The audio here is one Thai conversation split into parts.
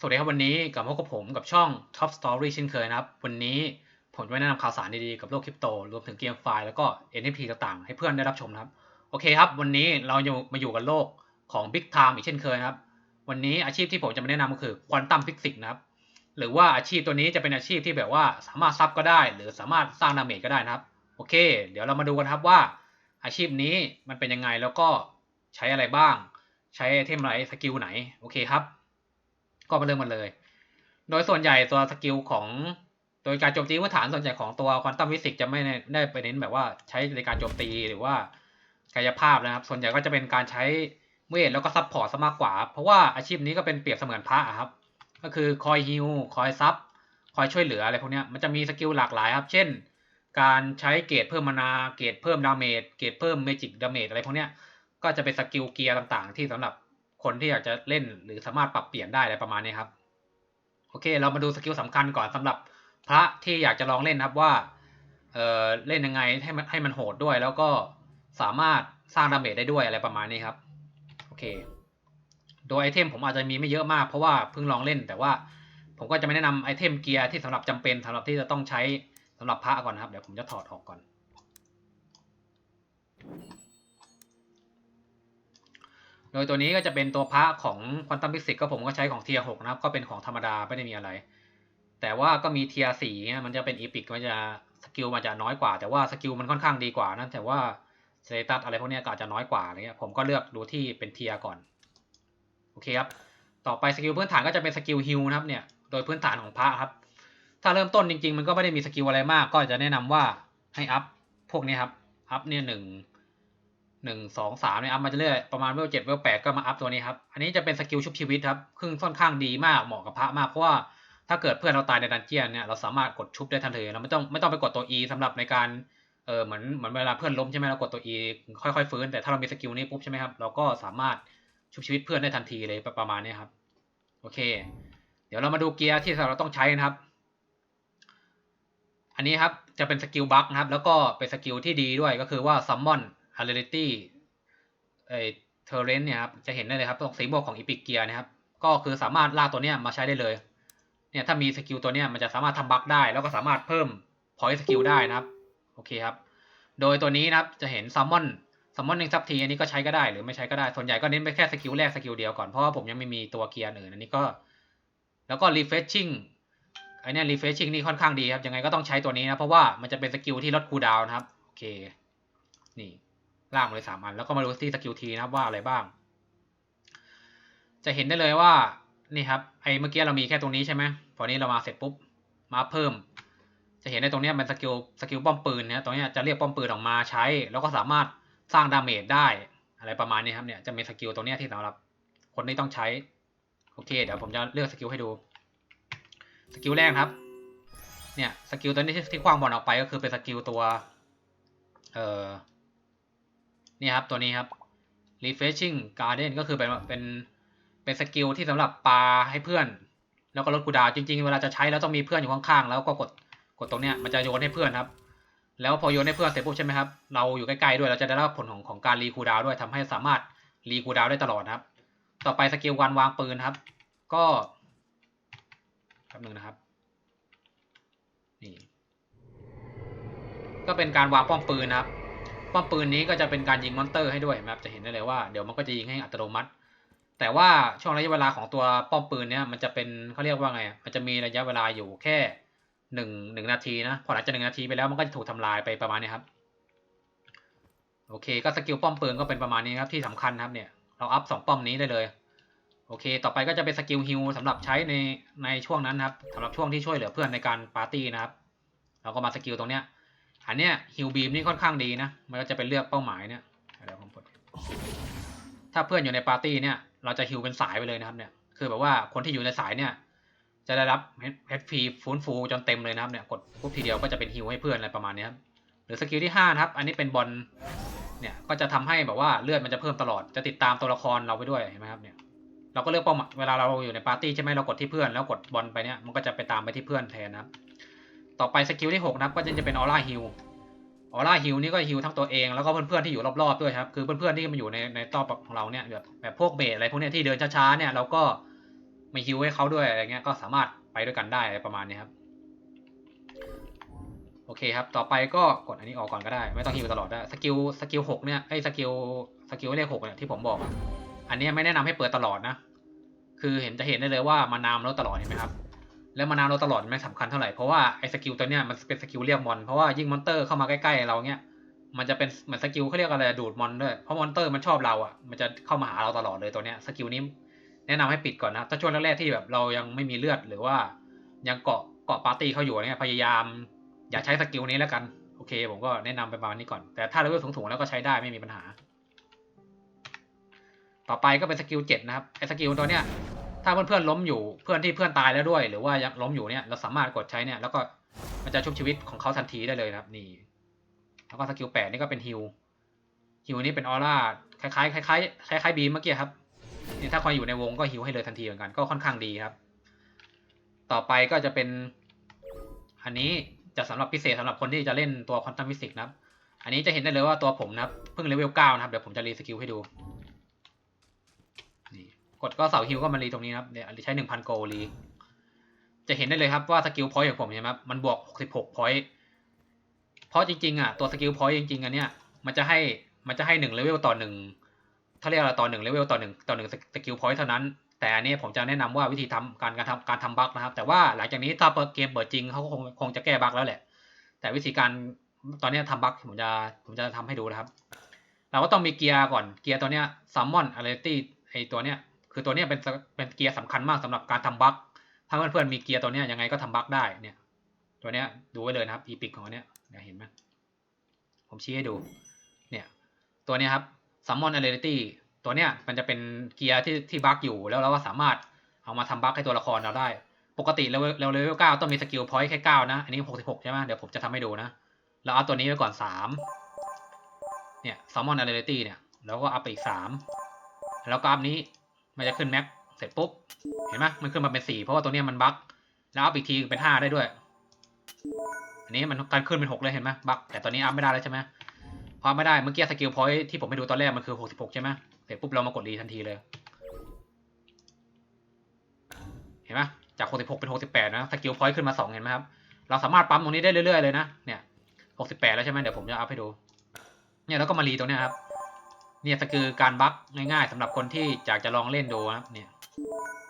สวัสดีครับวันนี้กลับพบกับผมกับช่อง Top Story เช่นเคยนะครับ วันนี้ผมจะแนะนำข่าวสารดีๆกับโลกคริปโต รวมถึงเกมไฟล์แล้วก็ NFT ต่างๆ ให้เพื่อนได้รับชมนะครับ โอเคครับ วันนี้เราอยู่มาอยู่กับโลกของ Big Time อีกเช่นเคยนะครับ วันนี้อาชีพที่ผมจะมาแนะนำก็คือ Quantum Physics นะครับ หรือว่าอาชีพตัวนี้จะเป็นอาชีพที่แบบว่าสามารถซับก็ได้ หรือสามารถสร้างดาเมจก็ได้นะครับ โอเค เดี๋ยวเรามาดูกันครับว่า อาชีพนี้มันเป็นยังไงแล้วก็ใช้อะไรบ้าง ใช้ไอเทมอะไรสกิลไหน โอเคครับ ก็มาเริ่มกันเลย โดยส่วนใหญ่ตัวสกิลของโดยการโจมตีพื้นฐานส่วนใหญ่ของตัวควอนตัมฟิสิกจะไม่ได้ไปเน้นแบบว่าใช้ในการโจมตีหรือว่ากายภาพนะครับ ส่วนใหญ่ก็จะเป็นการใช้เวทแล้วก็ซับพอร์ตซะมากกว่า เพราะว่าอาชีพนี้ก็เป็นเปรียบเสมือนพระอะครับ ก็คือคอยฮิลคอยซับคอยช่วยเหลืออะไรพวกนี้มันจะมีสกิลหลากหลายครับ เช่น การใช้เกรดเพิ่มมานา เกรดเพิ่มดาเมจ เกรดเพิ่มเมจิกดาเมจอะไรพวกนี้ก็จะเป็นสกิลเกียร์ต่างๆ ที่สำหรับ คนที่อยากจะเล่นหรือสามารถปรับเปลี่ยนได้อะไรประมาณนี้ครับ โอเค เรามาดูสกิลสำคัญก่อนสำหรับพระที่อยากจะลองเล่นครับว่าเออเล่นยังไงให้มันให้มันโหดด้วย แล้วก็สามารถสร้างดาเมจได้ด้วยอะไรประมาณนี้ครับ โอเค โดยไอเทมผมอาจจะมีไม่เยอะมากเพราะว่าเพิ่งลองเล่น แต่ว่าผมก็จะไม่แนะนำไอเทมเกียร์ที่สำหรับจำเป็นสำหรับที่จะต้องใช้สำหรับพระก่อนนะครับ เดี๋ยวผมจะถอดออกก่อน ดยตัวนี้ก็จะเป็นตัวพระของควอนตัมฟิสิกก็ผมก็ใช้ของเทียร์หกนะครับ ก็เป็นของธรรมดาไม่ได้มีอะไร แต่ว่าก็มีเทียร์สี่มันจะเป็นอีพิกมันจะสกิลมันจะน้อยกว่า แต่ว่าสกิลมันค่อนข้างดีกว่านะแต่ว่าสเตตัสอะไรพวกนี้ก็อาจจะน้อยกว่าอะไรเงี้ยผมก็เลือกดูที่เป็นเทียร์ก่อนโอเคครับต่อไปสกิลพื้นฐานก็จะเป็นสกิลฮิลนะครับเนี่ยโดยพื้นฐานของพระครับ ถ้าเริ่มต้นจริง ๆ มันก็ไม่ได้มีสกิลอะไรมาก ก็จะแนะนำว่าให้อัพพวกนี้ครับอัพเนี่ยหนึ่ง หนึ่งสองสามเนี่ยอัพมาจะเรื่อยประมาณเวลเจ็ดเวลแปดก็มาอัพตัวนี้ครับอันนี้จะเป็นสกิลชุบชีวิตครับซึ่งค่อนข้างดีมากเหมาะกับพระมากเพราะว่าถ้าเกิดเพื่อนเราตายในดันเจียนเนี่ยเราสามารถกดชุบได้ทันทีเราไม่ต้องไม่ต้องไปกดตัว E สำหรับในการเออเหมือนเหมือนเวลาเพื่อนล้มใช่ไหมเรากดตัว E ค่อยๆฟื้นแต่ถ้าเรามีสกิลนี้ปุ๊บใช่ไหมครับเราก็สามารถชุบชีวิตเพื่อนได้ทันทีเลยประมาณนี้ครับโอเค เดี๋ยวเรามาดูเกียร์ที่เราต้องใช้นะครับ อันนี้ครับจะเป็นสกิลบัคนะครับแล้วก็เป็นสกิลที่ดีด้วยก็คือว่า summon ability เอ่ อ torrent เอเทเรนเนี่ยครับจะเห็นได้เลยครับตรงสีบวกของ epic gear นะครับก็คือสามารถลากตัวเนี้ยมาใช้ได้เลยเนี่ยถ้ามีสกิลตัวเนี้ยมันจะสามารถทำบัคได้ แล้วก็สามารถเพิ่ม point skill ได้นะครับโอเคครับโดยตัวนี้นะครับจะเห็น summon summon หนึ่งซับทีอันนี้ก็ใช้ก็ได้หรือไม่ใช้ก็ได้ส่วนใหญ่ก็เน้นไปแค่สกิลแรกสกิลเดียวก่อนเพราะว่าผมยังไม่มีตัวเกียร์อื่นอันนี้ก็ แล้วก็ refreshing ไอเนี้ย refreshing นี่ค่อนข้างดีครับยังไงก็ต้องใช้ตัวนี้นะเพราะว่ามันจะเป็นสกิลที่ลดคูลดาวน์นะครับโอเคนี่ ล่างมาเลยสามอัน แล้วก็มาดูที่สกิลทีนะครับว่าอะไรบ้าง จะเห็นได้เลยว่านี่ครับไอเมื่อกี้เรามีแค่ตรงนี้ใช่ไหมพอนี้เรามาเสร็จปุ๊บมาเพิ่ม จะเห็นในตรงนี้ยมันสกิลสกิลป้อมปืนนะตรงนี้จะเรียกป้อมปืนออกมาใช้ แล้วก็สามารถสร้างดาเมจได้อะไรประมาณนี้ครับเนี่ยจะมีสกิลตรงนี้ที่สำหรับคนที่ต้องใช้โอเคเดี๋ยวผมจะเลือกสกิลให้ดูสกิลแรกครับ เนี่ยสกิลตัวนี้ที่ที่คว้างบอลออกไปก็คือเป็นสกิลตัว เอ่อ นี่ครับตัวนี้ครับ refreshing garden ก็คือเป็นเป็นเป็นสกิลที่สำหรับปาให้เพื่อน แล้วก็ลดคูดาวจริงๆ เวลาจะใช้แล้วต้องมีเพื่อนอยู่ข้างๆ แล้วก็กดกดตรงเนี้ยมันจะโยนให้เพื่อนครับ แล้วพอโยนให้เพื่อนเสร็จปุ๊บใช่ไหมครับ เราอยู่ใกล้ๆด้วยเราจะได้รับผลของของการรีคูดาวด้วยทำให้สามารถรีคูดาวได้ตลอดครับ ต่อไปสกิลวันวางปืนครับ ก็แป๊บนึงนะครับนี่ก็เป็นการวางป้อมปืนนะครับ ป้อมปืนนี้ก็จะเป็นการยิงมอนเตอร์ให้ด้วยนะครับจะเห็นได้เลยว่าเดี๋ยวมันก็จะยิงให้อัตโนมัติ แต่ว่าช่วงระยะเวลาของตัวป้อมปืนเนี้ยมันจะเป็นเขาเรียกว่าไง มันจะมีระยะเวลาอยู่แค่หนึ่งหนึ่งนาทีนะพอหลังจากหนึ่งนาทีไปแล้วมันก็จะถูกทำลายไปประมาณนี้ครับโอเคก็สกิลป้อมปืนก็เป็นประมาณนี้ครับที่สำคัญครับเนี่ยเราอัพสองป้อมนี้ได้เลยโอเค ต่อไปก็จะเป็นสกิลฮิลสำหรับใช้ในในช่วงนั้นนะครับสำหรับช่วงที่ช่วยเหลือเพื่อนในการปาร์ตี้นะครับ เราก็มาสกิลตรงเนี้ย อันเนี้ยฮิลบีมนี่ค่อนข้างดีนะ มันก็จะเป็นเลือกเป้าหมายเนี่ยเดี๋ยวผมกดถ้าเพื่อนอยู่ในปาร์ตี้เนี่ย เราจะฮิลเป็นสายไปเลยนะครับเนี่ย คือแบบว่าคนที่อยู่ในสายเนี่ย จะได้รับเฮดฟรีฟื้นฟูจนเต็มเลยนะครับเนี่ย กดปุ๊บทีเดียวก็จะเป็นฮิลให้เพื่อนอะไรประมาณนี้ครับ หรือสกิลที่ห้านะครับ อันนี้เป็นบอล เนี่ย ก็จะทำให้แบบว่าเลือดมันจะเพิ่มตลอด จะติดตามตัวละครเราไปด้วยเห็นไหมครับเนี่ย เราก็เลือกเป้าหมาย เวลาเราอยู่ในปาร์ตี้ใช่ไหมเรากดที่เพื่อนแล้วกดบอลไปเนี่ย มันก็จะไปตามไปที่เพื่อนแทนนะครับ ต่อไปสกิลที่หกนะครับก็จะเป็นออร่าฮิลออร่าฮิลนี่ก็ฮิลทั้งตัวเองแล้วก็เพื่อนๆที่อยู่รอบๆด้วยครับคือเพื่อนๆที่มาอยู่ในในต้อของเราเนี่ยแบบแบบพวกเบสอะไรพวกเนี้ยที่เดินช้าๆเนี่ยเราก็ม่ฮิวให้เขาด้วยอะไรเงี้ยก็สามารถไปด้วยกันได้อะไรประมาณนี้ครับโอเคครับ ต่อไปก็กดอันนี้ออกก่อนก็ได้ ไม่ต้องฮิวตลอดได้สกิลสกิลหกเนี่ยไอ้สกิลสกิลเลขหกเนี่ยที่ผมบอกอันนี้ไม่แนะนำให้เปิดตลอดนะ คือเห็นจะเห็นได้เลยว่ามานามันลดตลอดเห็นไหมครับ แล้วมานาวเราตลอดไม่สำคัญเท่าไหร่ เพราะว่าไอ้สกิลตัวเนี้ยมันเป็นสกิลเรียกมอน เพราะว่ายิ่งมอนเตอร์เข้ามาใกล้ๆเราเนี้ย มันจะเป็นเหมือนสกิลเขาเรียกอะไรดูดมอนด้วย เพราะมอนเตอร์มันชอบเราอะ มันจะเข้ามาหาเราตลอดเลยตัวเนี้ย สกิลนี้แนะนำให้ปิดก่อนนะ ถ้าช่วงแรกๆที่แบบเรายังไม่มีเลือดหรือว่ายังเกาะเกาะปาร์ตี้เขาอยู่เนี่ยพยายาม อย่าใช้สกิลนี้แล้วกัน โอเค ผมก็แนะนำไปประมาณนี้ก่อน แต่ถ้าเลเวลสูงๆแล้วก็ใช้ได้ไม่มีปัญหา ต่อไปก็เป็นสกิลเจ็ดนะครับ ไอ้สกิลตัวเนี้ย ถ้าเพื่อนๆล้มอยู่เพื่อนที่เพื่อนตายแล้วด้วย หรือว่ายังล้มอยู่เนี่ยเราสามารถกดใช้เนี่ยแล้วก็มันจะชุบชีวิตของเขาทันทีได้เลยครับนี่แล้วก็สกิลแปดนี่ก็เป็นฮิลฮิลนี่เป็นออร่าคล้ายๆคล้ายๆคล้ายๆบีมเมื่อกี้ครับนี่ถ้าคอยอยู่ในวงก็ฮิลให้เลยทันทีเหมือนกันก็ค่อนข้างดีครับ ต่อไปก็จะเป็น อันนี้จะสำหรับพิเศษสำหรับคนที่จะเล่นตัวควอนตัมฟิสิกส์นะครับ อันนี้จะเห็นได้เลยว่าตัวผมนะครับเพิ่งเลเวลเก้านะครับเดี๋ยวผมจะรีสกิลให้ดู กดก็เสาฮิวก็มารีตรงนี้นะครับเนี่ยใช้หนึ่งพันโกรีจะเห็นได้เลยครับว่าสกิลพอยต์ของผมใช่ไหมครับมันบวกหกสิบหกพอยต์เพราะจริงๆอะตัวสกิลพอยต์จริงๆอันเนี้ยมันจะให้มันจะให้หนึ่งเลเวลต่อหนึ่งถ้าเรียกอะไรต่อหนึ่งเลเวลต่อหนึ่งต่อหนึ่งสกิลพอยต์เท่านั้น แต่อันนี้ผมจะแนะนำว่าวิธีทำการการทำการทำบั๊กนะครับ แต่ว่าหลังจากนี้ถ้าเปิดเกมเปิดจริงเขาก็คงคงจะแก้บั๊กแล้วแหละ แต่วิธีการตอนนี้ทำบั๊กผมจะผมจะทำให้ดูนะครับ เราก็ต้องมีเกียร์ก่อนเกียร์ตัวเนี้ยซัมมอนอะเลตี้ไอตัวเนี้ย คือตัวนี้เป็นเป็นเกียร์สำคัญมากสำหรับการทำบั๊กถ้าเพื่อนๆมีเกียร์ตัวนี้ยังไงก็ทำบั๊กได้เนี่ย ตัวนี้ดูไว้เลยนะครับอีพิกของเนี้ยเห็นไหมผมชี้ให้ดู เนี่ย ตัวนี้ครับซัมมอนอะเลตี้ตัวเนี้ยมันจะเป็นเกียร์ที่ที่บั๊กอยู่แล้วเราก็สามารถเอามาทำบั๊กให้ตัวละครเราได้ ปกติเลเวลเลเวลเก้าต้องมีสกิลพอยต์แค่เก้านะ อันนี้หกสิบหกใช่ไหมเดี๋ยวผมจะทำให้ดูนะ เราเอาตัวนี้ไว้ก่อนสามเนี่ยซัมมอนอะเลตี้เนี่ยแล้วก็อัพไปอีกสามแล้วก็อัพนี้ มันจะขึ้นแม็กเสร็จปุ๊บ เห็นไหมมันขึ้นมาเป็นสี่เพราะว่าตัวเนี้ยมันบั๊กแล้วอัพอีกทีเป็นห้าได้ด้วย อันนี้มันการขึ้นเป็นหกเลยเห็นไหมบั๊กแต่ตอนนี้อัพไม่ได้แล้วใช่ไหมพอไม่ได้เมื่อกี้สกิลพอยที่ผมไปดูตอนแรกมันคือหกสิบหกใช่ไหมเสร็จปุ๊บเรามากดรีทันทีเลย เห็นไหมจากหกสิบหกเป็นหกสิบแปดนะสกิลพอยขึ้นมาสองเห็นไหมครับเราสามารถปั๊มตรงนี้ได้เรื่อยๆเลยนะเนี่ยหกสิบแปดแล้วใช่ไหมเดี๋ยวผมจะอัพให้ดู เนี่ยแล้วก็มารีตรงเนี้ยครับ เนี่ยสกิลการบั๊กง่ายๆสำหรับคนที่อยากจะลองเล่นดูนะครับเนี่ย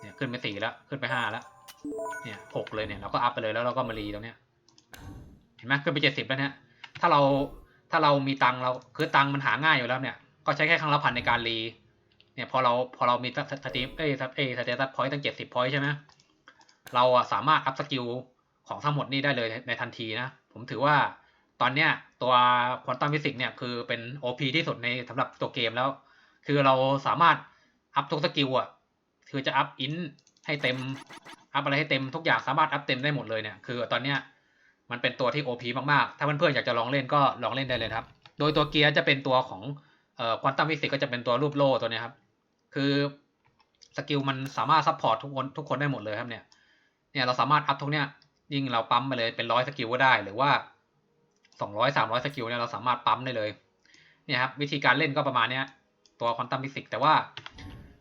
เนี่ยขึ้นไปสี่แล้วขึ้นไปห้าแล้ว เนี่ยหกเลยเนี่ยเราก็อัพไปเลยแล้วเราก็มารีตรงเนี้ยเห็นไหมขึ้นไปเจ็ดสิบแล้วเนี่ยถ้าเราถ้าเรามีตังเราคือตังมันหาง่ายอยู่แล้วเนี่ย ก็ใช้แค่ครั้งละพันในการรีเนี่ยพอเราพอเรามีสตรีมเอ้ยเอ้ยสเตตัสพอยต์ตั้งเจ็ดสิบพอยต์ใช่ไหมเราสามารถอัพสกิลของทั้งหมดนี่ได้เลยในทันทีนะ ผมถือว่า ตอนเนี้ยตัวควอนตัมฟิสิกส์เนี่ยคือเป็น OP ที่สุดในสำหรับตัวเกมแล้ว คือเราสามารถอัพทุกสกิลอะคือจะอัพอินให้เต็ม อัพอะไรให้เต็มทุกอย่างสามารถอัพเต็มได้หมดเลยเนี่ย คือตอนเนี้ยมันเป็นตัวที่ OP มากๆ ถ้าเพื่อนๆอยากจะลองเล่นก็ลองเล่นได้เลยครับ โดยตัวเกียร์จะเป็นตัวของเอ่อควอนตัมฟิสิกส์ก็จะเป็นตัวรูปโล่ตัวนี้ครับ คือสกิลมันสามารถซัพพอร์ตทุกคนทุกคนได้หมดเลยครับเนี่ย เนี่ยเราสามารถอัพทุกเนี้ยยิ่งเราปั๊มไปเลยเป็นร้อยสกิลก็ได้หรือว่า สองร้อยสามร้อยสกิลเนี่ยเราสามารถปั๊มได้เลยเนี่ยครับวิธีการเล่นก็ประมาณเนี้ยตัวควอนตัมฟิสิกแต่ว่า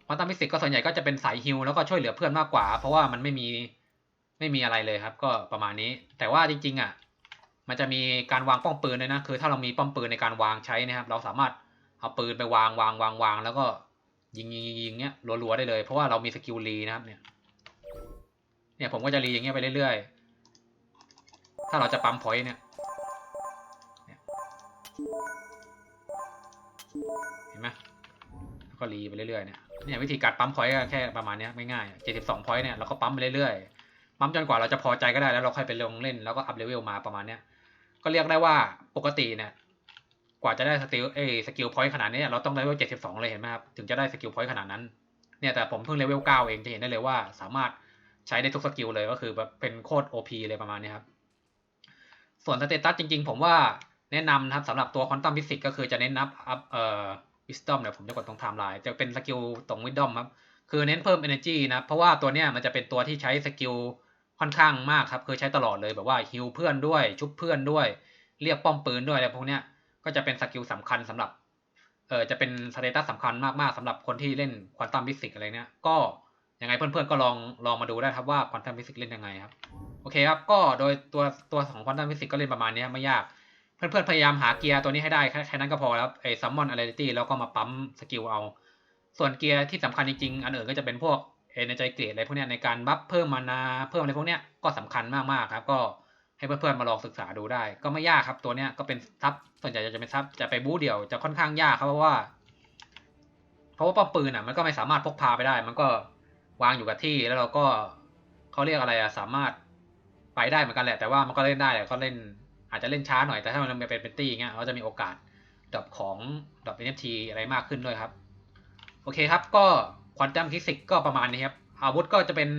ควอนตัมฟิสิกก็ส่วนใหญ่ก็จะเป็นสายฮิลแล้วก็ช่วยเหลือเพื่อนมากกว่า เพราะว่ามันไม่มีไม่มีอะไรเลยครับ ก็ประมาณนี้ แต่ว่าจริงๆอะมันจะมีการวางป้อมปืนด้วยนะคือ ถ้าเรามีป้อมปืนในการวางใช้นะครับ เราสามารถเอาปืนไปวางวางวางวางแล้วก็ยิงยิงยิงเนี้ยรัวๆได้เลย เพราะว่าเรามีสกิลรีนะครับเนี่ยเนี่ยผมก็จะรีอย่างเงี้ยไปเรื่อยๆ ถ้าเราจะปั๊มพอยต์เนี่ย ก็รีไปเรื่อยๆเนี่ยเนี่ยวิธีการปั๊มพอยต์แค่ประมาณเนี้ยง่ายๆเจ็ดสิบสองพอยต์เนี่ยเราก็ปั๊มไปเรื่อยๆปั๊มจนกว่าเราจะพอใจก็ได้แล้วเราค่อยไปลงเล่นแล้วก็อัพเลเวลมาประมาณเนี้ยก็เรียกได้ว่าปกติเนี่ยกว่าจะได้สกิลเอสกิลพอยต์ขนาดนี้เราต้องเลเวลเจ็ดสิบสองเลยเห็นไหมครับถึงจะได้สกิลพอยต์ขนาดนั้นเนี่ยแต่ผมเพิ่งเลเวลเก้าเองจะเห็นได้เลยว่าสามารถใช้ได้ทุกสกิลเลยก็คือแบบเป็นโคตร OP เลยประมาณนี้ครับส่วนสเตตัสจริงๆ ผมว่าแนะนำนะครับสำหรับตัวควอนตัมฟิสิกก็คือจะเน้นนับอัพเอ่อ วิสตอมเดี๋ยวผมจะกดตรงไทม์ไลน์จะเป็นสกิลตรงวิดดอมครับ คือเน้นเพิ่ม energy นะ เพราะว่าตัวเนี้ยมันจะเป็นตัวที่ใช้สกิลค่อนข้างมากครับ คือใช้ตลอดเลยแบบว่าฮิลเพื่อนด้วย ชุบเพื่อนด้วย เรียกป้อมปืนด้วยอะไรพวกเนี้ย ก็จะเป็นสกิลสำคัญสำหรับ เออจะเป็นสเตตัสสำคัญมากๆสำหรับคนที่เล่นควอนตัมฟิสิกอะไรเนี้ย ก็ยังไงเพื่อนๆก็ลองลองมาดูได้ครับว่าควอนตัมฟิสิกเล่นยังไงครับ โอเคครับ ก็โดยตัวตัวของควอนตัมฟิสิกก็เล่นประมาณนี้ไม่ยาก เพื่อนๆพยายามหาเกียร์ตัวนี้ให้ได้แค่นั้นก็พอแล้วไอ้ซัมมอนอะไรตี้แล้วก็มาปั๊มสกิลเอา ส่วนเกียร์ที่สำคัญจริงๆ อันอื่นก็จะเป็นพวกเอเนจเกรดอะไรพวกนี้ในการบัฟเพิ่มมานาเพิ่มอะไรพวกนี้ก็สำคัญมากๆครับ ก็ให้เพื่อนๆมาลองศึกษาดูได้ ก็ไม่ยากครับตัวเนี้ยก็เป็นซับส่วนใหญ่จะเป็นซับจะไปบู๊เดี่ยวจะค่อนข้างยากครับเพราะว่า เพราะว่าป้อมปืนอะมันก็ไม่สามารถพกพาไปได้ มันก็วางอยู่กับที่แล้วเราก็เขาเรียกอะไรอะสามารถไปได้เหมือนกันแหละแต่ว่ามันก็เล่นได้แต่ก็เล่น อาจจะเล่นช้าหน่อยแต่ถ้ามันเป็นเป็นตี้เงี้ยเราจะมีโอกาสดรอปของดรอป NFT อะไรมากขึ้นด้วยครับ โอเคครับก็ควอนตัมฟิสิกก็ประมาณนี้ครับ อาวุธก็จะเป็น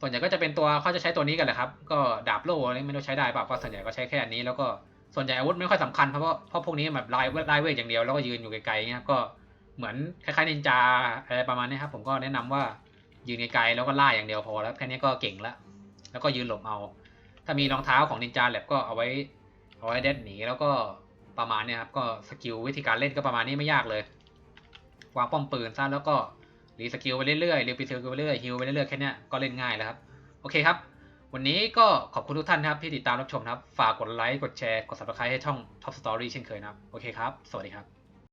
ส่วนใหญ่ก็จะเป็นตัวเขาจะใช้ตัวนี้กันแหละครับ ก็ดาบโล่อะไรไม่รู้ใช้ได้เปล่าก็ส่วนใหญ่ก็ใช้แค่อันนี้ แล้วก็ส่วนใหญ่อาวุธไม่ค่อยสำคัญเพราะว่าเพราะพวกนี้แบบลายลายเวทอย่างเดียวแล้วก็ยืนอยู่ไกลๆเงี้ยครับก็เหมือนคล้ายๆนินจาอะไรประมาณนี้ครับผมก็แนะนำว่ายืนไกลๆแล้วก็ล่าอย่างเดียวพอแล้วแค่นี้ก็เก่งแล้วแล้วก็ยืนหลบเอา ถ้ามีรองเท้าของนินจาแลบก็เอาไว้ เอาไว้เด็ดหนีแล้วก็ประมาณเนี้ยครับ ก็สกิลวิธีการเล่นก็ประมาณนี้ไม่ยากเลย วางป้อมปืนซะแล้วก็รีสกิลไปเรื่อยๆรีปีสกิลไปเรื่อยฮิลไปเรื่อยๆแค่นี้ก็เล่นง่ายแล้วครับ โอเคครับ วันนี้ก็ขอบคุณทุกท่านนะครับที่ติดตามรับชมครับ ฝากกดไลค์ กดแชร์ กด subscribe ให้ช่อง Top Story เช่นเคยนะครับ โอเคครับ สวัสดีครับ